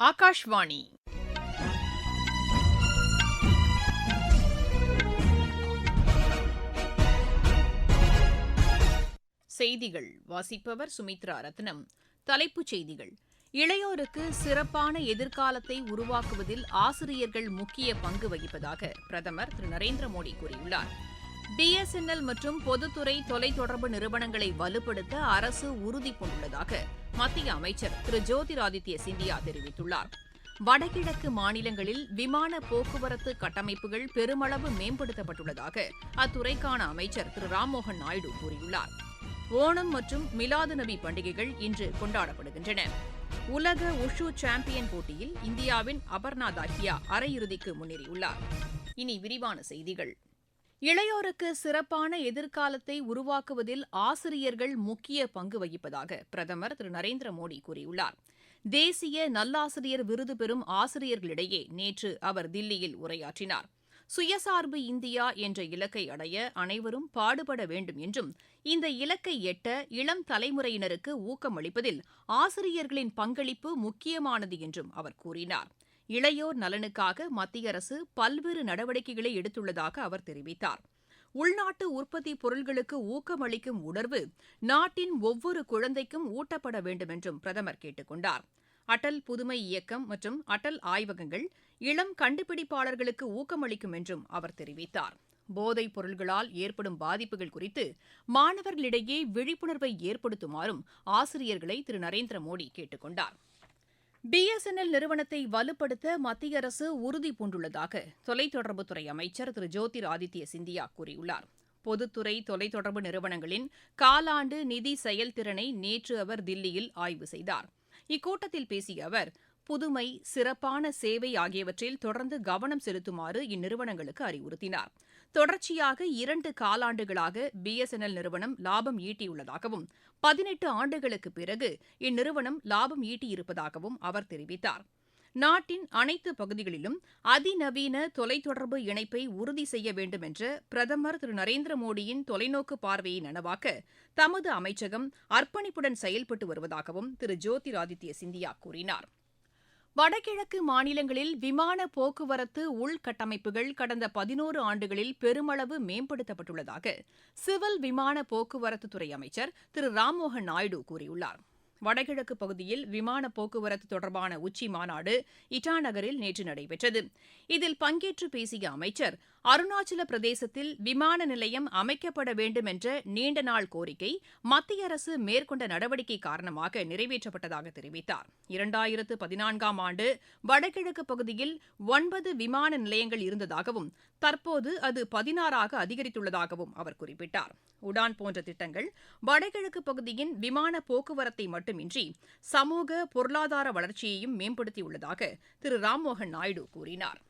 ஆகாஷ்வாணி. செய்திகள். வாசிப்பவர் சுமித்ரா ரத்னம். தலைப்புச் செய்திகள். இளையோருக்கு சிறப்பான எதிர்காலத்தை உருவாக்குவதில் ஆசிரியர்கள் முக்கிய பங்கு வகிப்பதாக பிரதமர் திரு. நரேந்திர மோடி கூறியுள்ளார். பிஎஸ்என்எல் மற்றும் பொதுத்துறை தொலைத்தொடர்பு நிறுவனங்களை வலுப்படுத்த அரசு உறுதிபூண்டுள்ளதாக மத்திய அமைச்சர் திரு ஜோதிராதித்ய சிந்தியா தெரிவித்துள்ளார். வடகிழக்கு மாநிலங்களில் விமான போக்குவரத்து கட்டமைப்புகள் பெருமளவு மேம்படுத்தப்பட்டுள்ளதாக அத்துறைக்கான அமைச்சர் திரு ராம்மோகன் நாயுடு கூறியுள்ளார். ஓணம் மற்றும் மிலாது நபி பண்டிகைகள் இன்று கொண்டாடப்படுகின்றன. உலக உஷு சாம்பியன் போட்டியில் இந்தியாவின் அபர்ணா தாஹியா அரையிறுதிக்கு முன்னேறியுள்ளார். இனி விரிவான செய்திகள். இளையோருக்கு சிறப்பான எதிர்காலத்தை உருவாக்குவதில் ஆசிரியர்கள் முக்கிய பங்கு வகிப்பதாக பிரதமர் திரு. நரேந்திர மோடி கூறியுள்ளார். தேசிய நல்லாசிரியர் விருது பெறும் ஆசிரியர்களிடையே நேற்று அவர் தில்லியில் உரையாற்றினார். சுயசார்பு இந்தியா என்ற இலக்கை அடைய அனைவரும் பாடுபட வேண்டும் என்றும் இந்த இலக்கை எட்ட இளம் தலைமுறையினருக்கு ஊக்கமளிப்பதில் ஆசிரியர்களின் பங்களிப்பு முக்கியமானது என்றும் அவர் கூறினார். இளையோர் நலனுக்காக மத்திய அரசு பல்வேறு நடவடிக்கைகளை எடுத்துள்ளதாக அவர் தெரிவித்தார். உள்நாட்டு உற்பத்தி பொருள்களுக்கு ஊக்கமளிக்கும் உணர்வு நாட்டின் ஒவ்வொரு குழந்தைக்கும் ஊட்டப்பட வேண்டும் என்றும் பிரதமர் கேட்டுக் கொண்டார். அடல் புதுமை இயக்கம் மற்றும் அடல் ஆய்வகங்கள் இளம் கண்டுபிடிப்பாளர்களுக்கு ஊக்கமளிக்கும் என்றும் அவர் தெரிவித்தார். போதைப் பொருள்களால் ஏற்படும் பாதிப்புகள் குறித்து மாணவர்களிடையே விழிப்புணர்வை ஏற்படுத்துமாறும் ஆசிரியர்களை திரு. நரேந்திர மோடி கேட்டுக் கொண்டார் பிஎஸ்என்எல் நிறுவனத்தை வலுப்படுத்த மத்திய அரசு உறுதி பூண்டுள்ளதாக தொலைத்தொடர்புத்துறை அமைச்சர் திரு ஜோதிர் ஆதித்ய சிந்தியா கூறியுள்ளார். பொதுத்துறை தொலைத்தொடர்பு நிறுவனங்களின் காலாண்டு நிதி செயல்திறனை நேற்று அவர் தில்லியில் ஆய்வு செய்தார். இக்கூட்டத்தில் பேசிய அவர் புதுமை சிறப்பான சேவை ஆகியவற்றில் தொடர்ந்து கவனம் செலுத்துமாறு இந்நிறுவனங்களுக்கு அறிவுறுத்தினார். தொடர்ச்சியாக இரண்டு காலாண்டுகளாக பிஎஸ்என்எல் நிறுவனம் லாபம் ஈட்டியுள்ளதாகவும் பதினெட்டு ஆண்டுகளுக்கு பிறகு இந்நிறுவனம் லாபம் ஈட்டியிருப்பதாகவும் அவர் தெரிவித்தார். நாட்டின் அனைத்து பகுதிகளிலும் அதிநவீன தொலைத்தொடர்பு இணைப்பை உறுதி செய்ய வேண்டும் என்ற பிரதமர் திரு. நரேந்திர மோடியின் தொலைநோக்கு பார்வையை நனவாக்க தமது அமைச்சகம் அர்ப்பணிப்புடன் செயல்பட்டு வருவதாகவும் திரு. ஜோதிராதித்ய சிந்தியா கூறினார். வடகிழக்கு மாநிலங்களில் விமான போக்குவரத்து உள்கட்டமைப்புகள் கடந்த பதினோரு ஆண்டுகளில் பெருமளவு மேம்படுத்தப்பட்டுள்ளதாக சிவில் விமான போக்குவரத்துத்துறை அமைச்சர் திரு ராம்மோகன் நாயுடு கூறியுள்ளார். வடகிழக்கு பகுதியில் விமான போக்குவரத்து தொடர்பான உச்சி மாநாடு இட்டாநகரில் நேற்று நடைபெற்றது. இதில் பங்கேற்று பேசிய அமைச்சர் அருணாச்சல பிரதேசத்தில் விமான நிலையம் அமைக்கப்பட வேண்டும் என்ற நீண்ட நாள் கோரிக்கை மத்திய அரசு மேற்கொண்ட நடவடிக்கை காரணமாக நிறைவேற்றப்பட்டதாக தெரிவித்தார். இரண்டாயிரத்து பதினான்காம் ஆண்டு வடகிழக்கு பகுதியில் ஒன்பது விமான நிலையங்கள் இருந்ததாகவும் தற்போது அது பதினாறாக அதிகரித்துள்ளதாகவும் அவர் குறிப்பிட்டார். உடான் போன்ற திட்டங்கள் வடகிழக்கு பகுதியின் விமான போக்குவரத்தை மட்டும் மட்டுமின்றி சமூக பொருளாதார வளர்ச்சியையும் மேம்படுத்தியுள்ளதாக திரு ராம்மோகன் நாயுடு கூறினார்.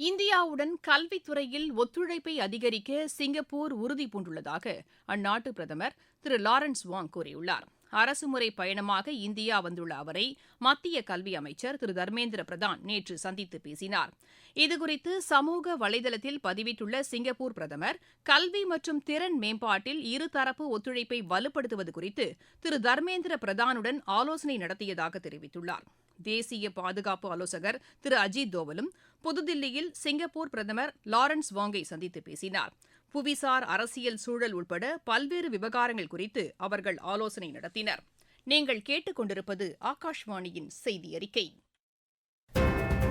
இந்தியாவுடன் கல்வித்துறையில் ஒத்துழைப்பை அதிகரிக்க சிங்கப்பூர் உறுதி பூண்டுள்ளதாக அந்நாட்டு பிரதமர் திரு லாரன்ஸ் வாங் கூறியுள்ளார். அரசுமுறை பயணமாக இந்தியா வந்துள்ள அவரை மத்திய கல்வி அமைச்சர் திரு. தர்மேந்திர பிரதான் நேற்று சந்தித்து பேசினார். இதுகுறித்து சமூக வலைதளத்தில் பதிவிட்டுள்ள சிங்கப்பூர் பிரதமர் கல்வி மற்றும் திறன் மேம்பாட்டில் இருதரப்பு ஒத்துழைப்பை வலுப்படுத்துவது குறித்து திரு. தர்மேந்திர பிரதானுடன் ஆலோசனை நடத்தியதாக தெரிவித்துள்ளார். தேசிய பாதுகாப்பு ஆலோசகர் திரு. அஜித் தோவலும் புதுதில்லியில் சிங்கப்பூர் பிரதமர் லாரன்ஸ் வாங்கை சந்தித்து பேசினார். புவிசார் அரசியல் சூழல் உட்பட பல்வேறு விவகாரங்கள் குறித்து அவர்கள் ஆலோசனை நடத்தினர்.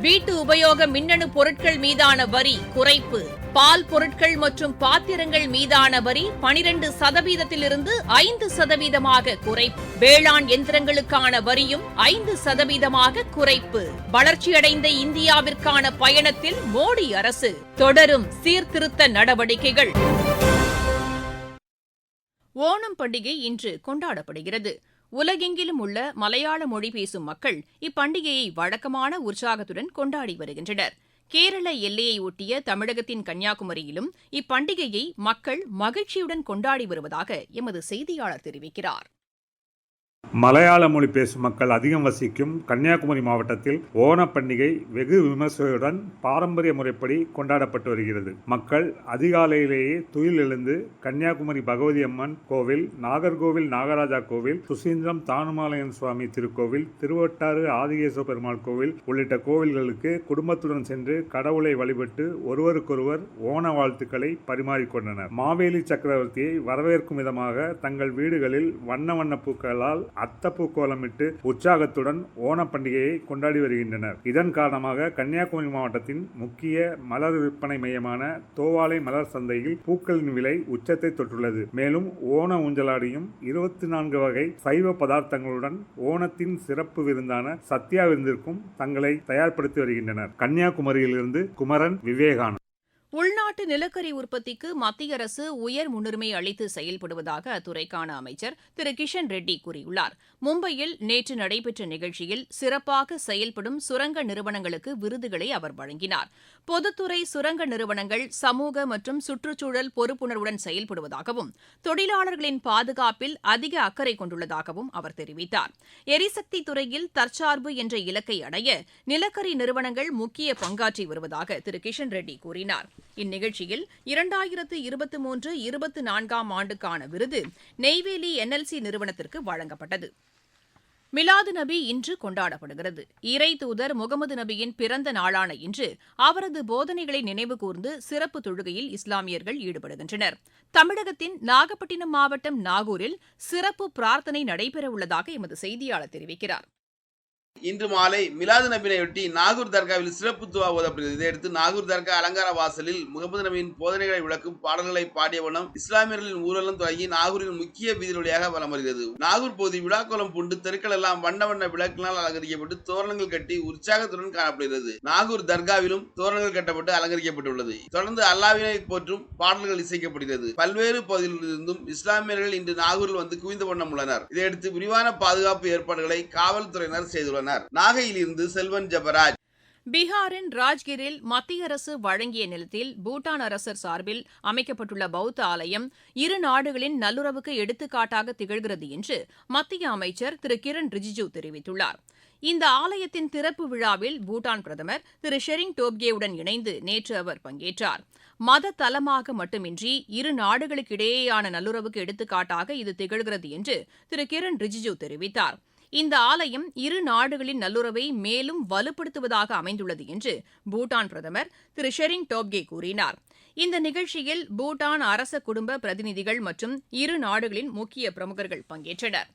வீட்டு உபயோக மின்னணு பொருட்கள் மீதான வரி குறைப்பு. பால் பொருட்கள் மற்றும் பாத்திரங்கள் மீதான வரி பனிரெண்டு சதவீதத்திலிருந்து ஐந்து சதவீதமாக குறைப்பு. வேளாண் எந்திரங்களுக்கான வரியும் ஐந்து சதவீதமாக குறைப்பு. வளர்ச்சியடைந்த இந்தியாவிற்கான பயணத்தில் மோடி அரசு. தொடரும் சீர்திருத்த நடவடிக்கைகள். ஓணம் பண்டிகை இன்று கொண்டாடப்படுகிறது. உலகெங்கிலும் உள்ள மலையாள மொழி பேசும் மக்கள் இப்பண்டிகையை வழக்கமான உற்சாகத்துடன் கொண்டாடி வருகின்றனர். கேரள எல்லையை ஒட்டிய தமிழகத்தின் கன்னியாகுமரியிலும் இப்பண்டிகையை மக்கள் மகிழ்ச்சியுடன் கொண்டாடி வருவதாக எமது செய்தியாளர் தெரிவிக்கிறார். மலையாள மொழி பேசும் மக்கள் அதிகம் வசிக்கும் கன்னியாகுமரி மாவட்டத்தில் ஓணப் பண்டிகை வெகு விமர்சையுடன் பாரம்பரிய முறைப்படி கொண்டாடப்பட்டு வருகிறது. மக்கள் அதிகாலையிலேயே துயில் எழுந்து கன்னியாகுமரி பகவதி அம்மன் கோவில் நாகர்கோவில் நாகராஜா கோவில் சுசீந்திரம் தானுமாலயன் சுவாமி திருக்கோவில் திருவட்டாறு ஆதிகேசவ பெருமாள் கோவில் உள்ளிட்ட கோவில்களுக்கு குடும்பத்துடன் சென்று கடவுளை வழிபட்டு ஒருவருக்கொருவர் ஓண வாழ்த்துக்களை பரிமாறிக்கொண்டனர். மாவேலி சக்கரவர்த்தியை வரவேற்கும் விதமாக தங்கள் வீடுகளில் வண்ண வண்ண பூக்களால் அத்தப்பூ கோலமிட்டு உற்சாகத்துடன் ஓணப் பண்டிகையை கொண்டாடி வருகின்றனர். இதன் காரணமாக கன்னியாகுமரி மாவட்டத்தின் முக்கிய மலர் விற்பனை மையமான தோவாலை மலர் சந்தையில் பூக்களின் விலை உச்சத்தை தொற்றுள்ளது மேலும் ஓண ஊஞ்சலாடியும் இருபத்தி நான்கு வகை சைவ பதார்த்தங்களுடன் ஓணத்தின் சிறப்பு விருந்தான சத்யா விருந்திற்கும் தங்களை தயார்படுத்தி வருகின்றனர். கன்னியாகுமரியிலிருந்து குமரன் விவேகானந்த் உள்நாட்டு நிலக்கரி உற்பத்திக்கு மத்திய அரசு உயர் முன்னுரிமை அளித்து செயல்படுவதாக அத்துறைக்கான அமைச்சர் திரு கிஷன் ரெட்டி கூறியுள்ளார். மும்பையில் நேற்று நடைபெற்ற நிகழ்ச்சியில் சிறப்பாக செயல்படும் சுரங்க நிறுவனங்களுக்கு விருதுகளை அவர் வழங்கினார். பொதுத்துறை சுரங்க நிறுவனங்கள் சமூக மற்றும் சுற்றுச்சூழல் பொறுப்புணர்வுடன் செயல்படுவதாகவும் தொழிலாளர்களின் பாதுகாப்பில் அதிக அக்கறை கொண்டுள்ளதாகவும் அவர் தெரிவித்தார். எரிசக்தி துறையில் தற்சார்பு என்ற இலக்கை அடைய நிலக்கரி நிறுவனங்கள் முக்கிய பங்காற்றி வருவதாக திரு கிஷன் ரெட்டி கூறினார். இந்நிகழ்ச்சியில் இரண்டாயிரத்து இருபத்தி மூன்று இருபத்தி நான்காம் ஆண்டுக்கான விருது நெய்வேலி என்எல்சி நிறுவனத்திற்கு வழங்கப்பட்டது. மிலாது நபி இன்று கொண்டாடப்படுகிறது. இறை தூதர் முகமது நபியின் பிறந்த நாளான இன்று அவரது போதனைகளை நினைவுகூர்ந்து சிறப்பு தொழுகையில் இஸ்லாமியர்கள் ஈடுபடுகின்றனர். தமிழகத்தின் நாகப்பட்டினம் மாவட்டம் நாகூரில் சிறப்பு பிரார்த்தனை நடைபெறவுள்ளதாக எமது செய்தியாளர் தெரிவிக்கிறார். இன்று மாலை மிலாது நபினையொட்டி நாகூர் தர்காவில் சிறப்பு துவா ஓதப்படுகிறது. இதையடுத்து நாகூர் தர்கா அலங்கார வாசலில் முகமது நபியின் போதனைகளை விளக்கும் பாடல்களை பாடிய வண்ணம் இஸ்லாமியர்களின் ஊழலும் தொடங்கி நாகூரின் முக்கிய வீதி வழியாக வலம் வருகிறது நாகூர் பகுதி விழாக்கோலம் பூண்டு தெருக்கள் எல்லாம் வண்ண வண்ண விளக்கினால் அலங்கரிக்கப்பட்டு தோரணங்கள் கட்டி உற்சாகத்துடன் காணப்படுகிறது. நாகூர் தர்காவிலும் தோரணங்கள் கட்டப்பட்டு அலங்கரிக்கப்பட்டுள்ளது. தொடர்ந்து அல்லாவினை போற்றும் பாடல்கள் இசைக்கப்படுகிறது. பல்வேறு பகுதிகளிலிருந்தும் இஸ்லாமியர்கள் இன்று நாகூரில் வந்து குவிந்த வண்ணம் உள்ளனர். இதையடுத்து விரிவான பாதுகாப்பு ஏற்பாடுகளை காவல்துறையினர் செய்துள்ளனர். உள்ளனர் நாகையிலிருந்து செல்வன் ஜபராஜ். பீகாரின் ராஜ்கிரில் மத்திய அரசு வழங்கிய நிலத்தில் பூட்டான் அரசர் சார்பில் அமைக்கப்பட்டுள்ள பௌத்த ஆலயம் இரு நாடுகளின் நல்லுறவுக்கு எடுத்துக்காட்டாக திகழ்கிறது என்று மத்திய அமைச்சர் திரு கிரண் ரிஜிஜூ தெரிவித்துள்ளார். இந்த ஆலயத்தின் திறப்பு விழாவில் பூட்டான் பிரதமர் திரு ஷெரிங் டோப்கேவுடன் இணைந்து நேற்று அவர் பங்கேற்றார். மத தலமாக மட்டுமின்றி இரு நாடுகளுக்கிடையேயான நல்லுறவுக்கு எடுத்துக்காட்டாக இது திகழ்கிறது என்று திரு கிரண் ரிஜிஜூ தெரிவித்தாா் இந்த ஆலயம் இரு நாடுகளின் நல்லுறவை மேலும் வலுப்படுத்துவதாக அமைந்துள்ளது என்று பூட்டான் பிரதமர் திரு ஷெரிங் டோப்கே கூறினார். இந்த நிகழ்ச்சியில் பூட்டான் அரச குடும்ப பிரதிநிதிகள் மற்றும் இரு நாடுகளின் முக்கிய பிரமுகர்கள் பங்கேற்றனர்.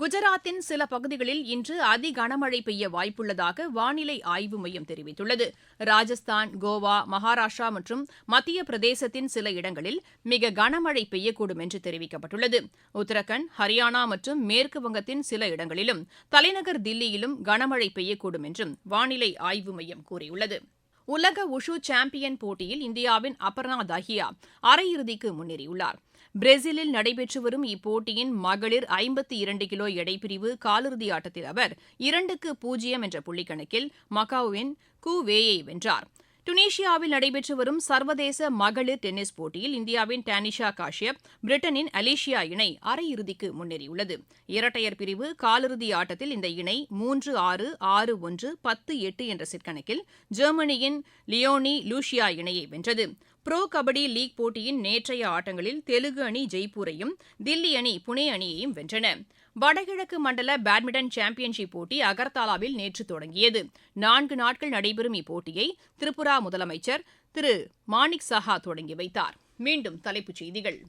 குஜராத்தின் சில பகுதிகளில் இன்று அதி கனமழை பெய்ய வாய்ப்புள்ளதாக வானிலை ஆய்வு மையம் தெரிவித்துள்ளது. ராஜஸ்தான் கோவா மகாராஷ்டிரா மற்றும் மத்திய பிரதேசத்தின் சில இடங்களில் மிக கனமழை பெய்யக்கூடும் என்று தெரிவிக்கப்பட்டுள்ளது. உத்தரகண்ட் ஹரியானா மற்றும் மேற்கு வங்கத்தின் சில இடங்களிலும் தலைநகர் தில்லியிலும் கனமழை பெய்யக்கூடும் என்றும் வானிலை ஆய்வு மையம் கூறியுள்ளது. உலக உஷு சாம்பியன் போட்டியில் இந்தியாவின் அபர்ணா தஹியா அரையிறுதிக்கு முன்னேறியுள்ளார். பிரேசிலில் நடைபெற்று வரும் இப்போட்டியின் மகளிர் ஐம்பத்தி இரண்டு கிலோ எடைப்பிரிவு காலிறுதி ஆட்டத்தில் அவர் இரண்டுக்கு பூஜ்ஜியம் என்ற புள்ளிக்கணக்கில் மகாவின் கு வேயை வென்றார். டுனீஷியாவில் நடைபெற்று வரும் சர்வதேச மகளிர் டென்னிஸ் போட்டியில் இந்தியாவின் டானிஷா காஷ்யப் பிரிட்டனின் அலிஷியா இணை அரையிறுதிக்கு முன்னேறியுள்ளது. இரட்டையர் பிரிவு காலிறுதி ஆட்டத்தில் இந்த இணை மூன்று ஆறு ஆறு ஒன்று பத்து எட்டு என்ற சிற்கணக்கில் ஜெர்மனியின் லியோனி லூஷியா இணையை வென்றது. ப்ரோ கபடி லீக் போட்டியின் நேற்றைய ஆட்டங்களில் தெலுங்கு அணி ஜெய்ப்பூரையும் தில்லி அணி புனே அணியையும் வென்றன. வடகிழக்கு மண்டல பேட்மிண்டன் சாம்பியன்ஷிப் போட்டி அகர்தாலாவில் நேற்று தொடங்கியது. நான்கு நாட்கள் நடைபெறும் இப்போட்டியை திரிபுரா முதலமைச்சர் திரு மாணிக் சஹா தொடங்கி வைத்தார். மீண்டும் தலைப்புச் செய்திகள்.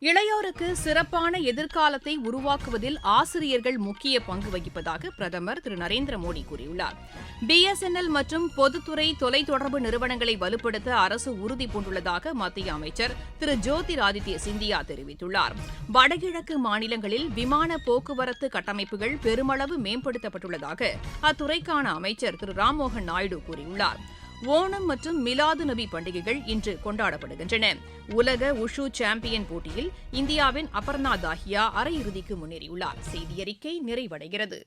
இளையோருக்கு சிறப்பான எதிர்காலத்தை உருவாக்குவதில் ஆசிரியர்கள் முக்கிய பங்கு வகிப்பதாக பிரதமர் திரு. நரேந்திர மோடி கூறியுள்ளார். பிஎஸ்என்எல் மற்றும் பொதுத்துறை தொலைத்தொடர்பு நிறுவனங்களை வலுப்படுத்த அரசு உறுதி பூண்டுள்ளதாக மத்திய அமைச்சர் திரு. ஜோதிராதித்ய சிந்தியா தெரிவித்துள்ளார். வடகிழக்கு மாநிலங்களில் விமான போக்குவரத்து கட்டமைப்புகள் பெருமளவு மேம்படுத்தப்பட்டுள்ளதாக அத்துறைக்கான அமைச்சர் திரு. ராம்மோகன் நாயுடு கூறியுள்ளார். ஓணம் மற்றும் மிலாது நபி பண்டிகைகள் இன்று கொண்டாடப்படுகின்றன. உலக உஷு சாம்பியன் போட்டியில் இந்தியாவின் அபர்ணா தாஹியா அரையிறுதிக்கு முன்னேறியுள்ளார். செய்தியறிக்கை நிறைவடைகிறது.